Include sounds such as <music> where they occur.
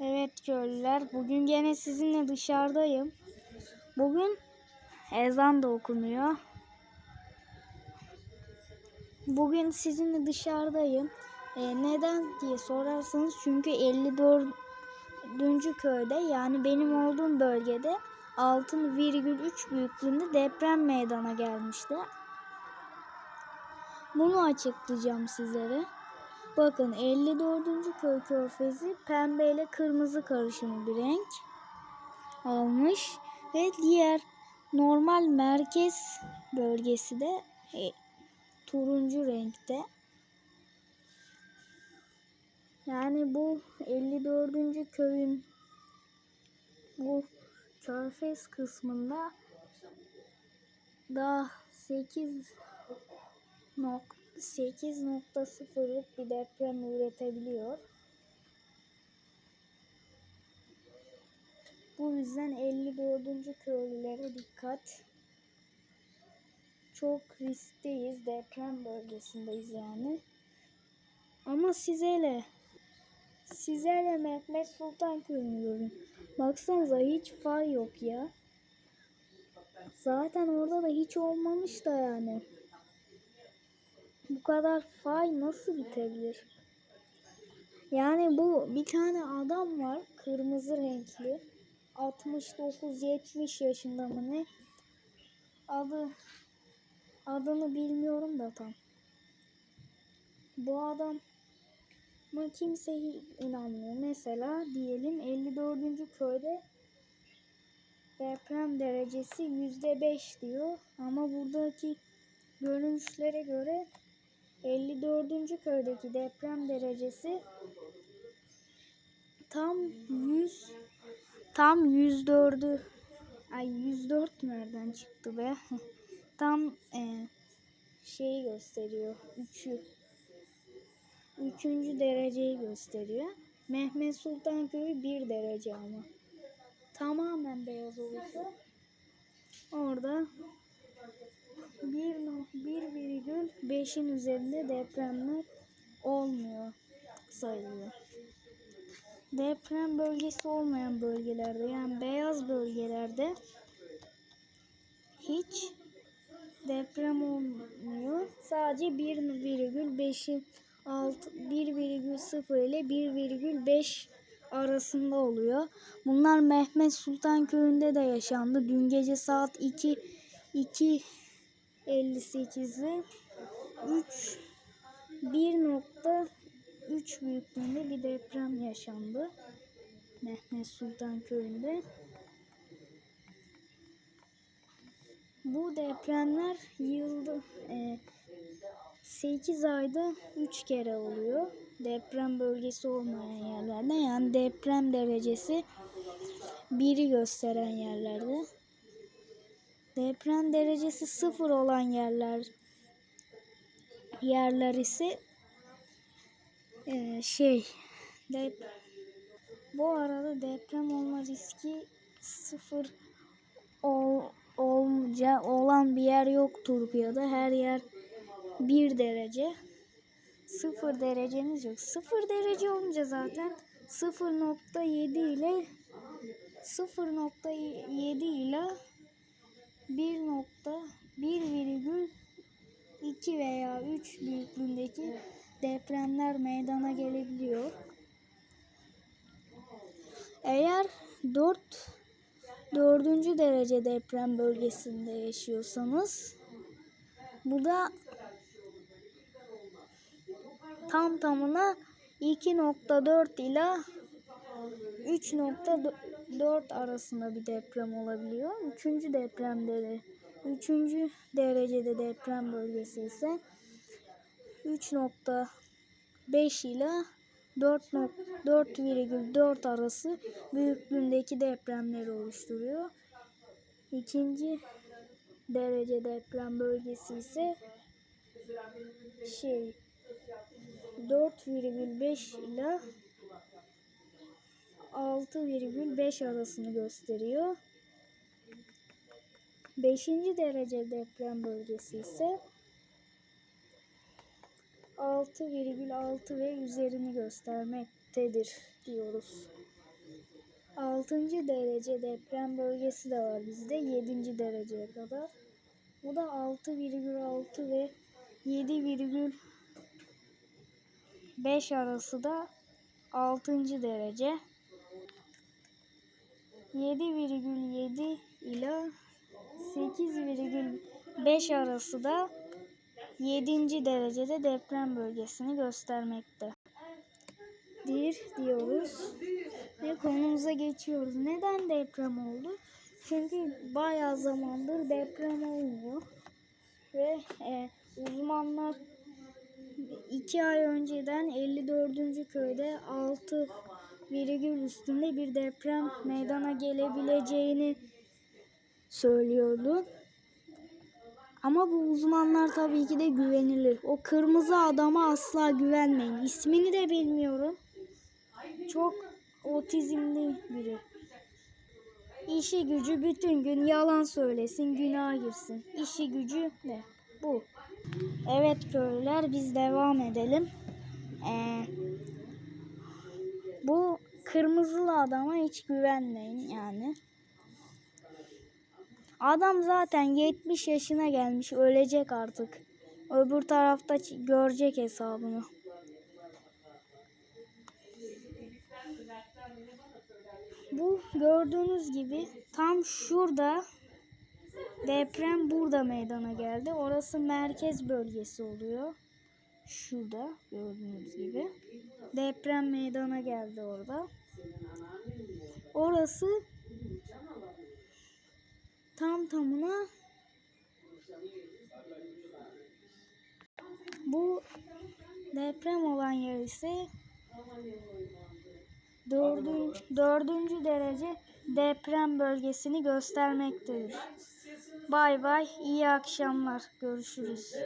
Evet köylüler, bugün gene sizinle dışarıdayım. Bugün ezan da okunuyor. Bugün sizinle dışarıdayım. Ee, neden diye sorarsanız çünkü 54. köyde yani benim olduğum bölgede 6,3 büyüklüğünde deprem meydana gelmişti. Bunu açıklayacağım sizlere. Bakın 54. köy körfezi pembe ile kırmızı karışımı bir renk almış ve diğer normal merkez bölgesi de e, turuncu renkte. Yani bu 54. köyün bu körfez kısmında daha 8 nok 8.0'lık bir deprem üretebiliyor. Bu yüzden 54. köylülere dikkat. Çok riskteyiz. Deprem bölgesindeyiz yani. Ama sizele sizele Mehmet Sultan köyünü görün. Baksanıza hiç fay yok ya. Zaten orada da hiç olmamış da yani. Bu kadar fay nasıl bitebilir? Yani bu bir tane adam var kırmızı renkli 69-70 yaşında mı ne? Adı adını bilmiyorum da tam. Bu adam ama kimse inanmıyor. Mesela diyelim 54. köyde deprem derecesi %5 diyor ama buradaki görünüşlere göre 54. köydeki deprem derecesi tam 100 tam 104'ü ay 104 nereden çıktı be? <laughs> tam e, şeyi gösteriyor. 3'ü 3. dereceyi gösteriyor. Mehmet Sultan Köyü 1 derece ama. Tamamen beyaz olursa orada 1,5'in üzerinde depremler olmuyor sayılıyor. Deprem bölgesi olmayan bölgelerde yani beyaz bölgelerde hiç deprem olmuyor. Sadece 1,5'in 6 1,0 ile 1,5 arasında oluyor. Bunlar Mehmet Sultan köyünde de yaşandı. Dün gece saat 2 2 58'i 3 1.3 büyüklüğünde bir deprem yaşandı. Mehmet Sultan köyünde. Bu depremler yılda e, 8 ayda 3 kere oluyor. Deprem bölgesi olmayan yerlerde yani deprem derecesi 1'i gösteren yerlerde. Deprem derecesi sıfır olan yerler yerler ise e, şey dep bu arada deprem olma riski sıfır ol, olca olan bir yer yok Turkiya'da. Her yer bir derece. Sıfır dereceniz yok. Sıfır derece olunca zaten 0.7 ile 0.7 ile 1.1,2 veya 3 büyüklüğündeki depremler meydana gelebiliyor. Eğer 4 4. derece deprem bölgesinde yaşıyorsanız bu da tam tamına 2.4 ila 3.4 arasında bir deprem olabiliyor. Üçüncü depremde üçüncü derecede deprem bölgesi ise 3.5 ile 4.4,4 arası büyüklüğündeki depremleri oluşturuyor. İkinci derece deprem bölgesi ise şey 4,5 ile 6,5 arasını gösteriyor. 5. derece deprem bölgesi ise 6,6 ve üzerini göstermektedir diyoruz. 6. derece deprem bölgesi de var bizde 7. dereceye kadar. Bu da 6,6 ve 7,5 arası da 6. derece. 7,7 ila 8,5 arası da 7. derecede deprem bölgesini göstermekte. Dir diyoruz ve konumuza geçiyoruz. Neden deprem oldu? Çünkü bayağı zamandır deprem olmuyor ve e, uzmanlar 2 ay önceden 54. köyde 6 virgül üstünde bir deprem meydana gelebileceğini söylüyordu. Ama bu uzmanlar tabii ki de güvenilir. O kırmızı adama asla güvenmeyin. İsmini de bilmiyorum. Çok otizmli biri. İşi gücü bütün gün yalan söylesin, günah girsin. İşi gücü ne? Bu. Evet köylüler biz devam edelim. Ee, bu kırmızılı adama hiç güvenmeyin yani. Adam zaten 70 yaşına gelmiş ölecek artık. Öbür tarafta görecek hesabını. Bu gördüğünüz gibi tam şurada deprem burada meydana geldi. Orası merkez bölgesi oluyor. Şurada gördüğünüz gibi. Deprem meydana geldi orada. Orası tam tamına bu deprem olan yer ise dördüncü, dördüncü derece deprem bölgesini göstermektedir. Bay bay, iyi akşamlar, görüşürüz.